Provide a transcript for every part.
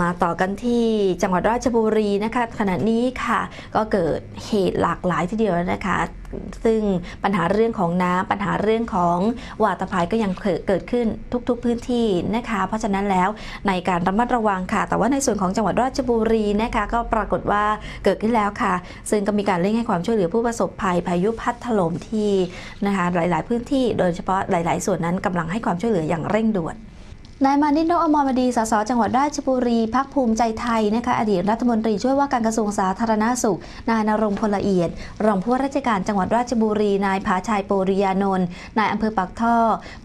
มาต่อกันที่จังหวัดราชบุรีนะคะขณะนี้ค่ะก็เกิดเหตุหลากหลายทีเดียวนะคะ ซึ่งปัญหาเรื่องของน้ำปัญหาเรื่องของวาตภัยก็ยังเกิดขึ้นทุกๆพื้นที่นะคะ เพราะฉะนั้นแล้วในการระมัดระวังค่ะ แต่ว่าในส่วนของจังหวัดราชบุรีนะคะก็ปรากฏว่าเกิดขึ้นแล้วค่ะ ซึ่งก็มีการเร่งให้ความช่วยเหลือผู้ประสบภัยพายุพัดถล่มที่นะคะหลาย ๆ พื้นที่ โดยเฉพาะหลาย ๆ ส่วนนั้นกำลังให้ความช่วยเหลืออย่างเร่งด่วน นายมานิดโนอมรมดี สส จังหวัดราชบุรี พักภูมิใจไทยนะคะ อดีตรัฐมนตรีช่วยว่าการกระทรวงสาธารณาสุข นายนรงพลละเอียด รองผู้ว่าราชการจังหวัดราชบุรี นายผาชัยโปริยานนท์ นายอำเภอปากท่อ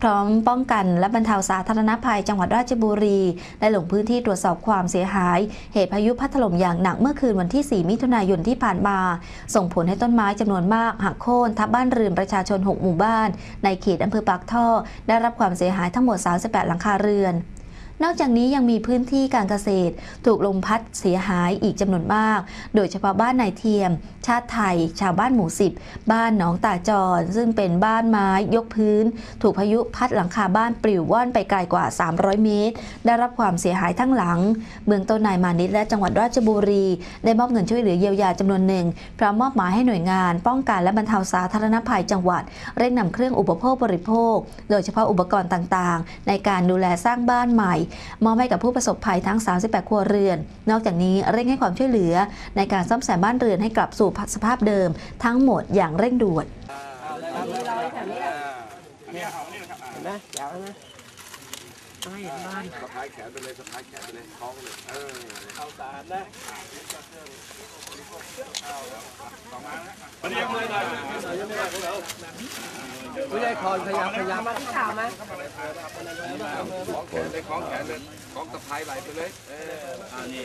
พร้อมป้องกันและบรรเทาสาธารณภัยจังหวัดราชบุรี ได้ลงพื้นที่ตรวจสอบความเสียหาย เหตุพายุพัดถล่มอย่างหนักเมื่อคืนวันที่ 4 มิถุนายนที่ผ่านมา ส่งผลให้ต้นไม้จำนวนมากหักโค่นทับบ้านเรือนประชาชน 6 หมู่บ้าน ในเขตอำเภอปากท่อ ได้รับความเสียหายทั้งหมด 38 หลังคาเรือนน นอกจากนี้ยังมีพื้นที่การเกษตร ถูกลมพัดเสียหายอีกจำนวนมาก โดยเฉพาะบ้านนายเทียม ชาติไทย ชาวบ้านหมู่สิบบ้านหนองตาจร ซึ่งเป็นบ้านไม้ยกพื้น ถูกพายุพัดหลังคาบ้านปลิวว่อนไปไกลกว่า 300 เมตร ได้รับความเสียหายทั้งหลัง เมืองต้นนายมานิดและจังหวัดราชบุรี ได้มอบเงินช่วยเหลือเยียวยาจำนวนหนึ่งพร้อมมอบหมายให้หน่วยงาน ป้องกันและบรรเทาสาธารณภัยจังหวัด เร่งนำเครื่องอุปโภคบริโภค โดยเฉพาะอุปกรณ์ต่างๆ ในการดูแลสร้างบ้านใหม่มอบให้กับผู้ประสบภัยทั้ง 38 ครัวเรือน นอกจากนี้เร่งให้ความช่วยเหลือ ในการซ่อมแซมบ้านเรือนให้กลับสู่สภาพเดิม ทั้งหมดอย่างเร่งด่วนนะยาวนะไม่เห็นบ้านสะพายแขนไปเลยสะพายแขนไปเลยคล้องเลยเออเอาสารนะ ผู้ใหญ่คอนพยายามพยายามมาที่ข่าวมาของแขนเลยของแขนเลยของตะไคร้ไหลไปเลย เอออ่านี่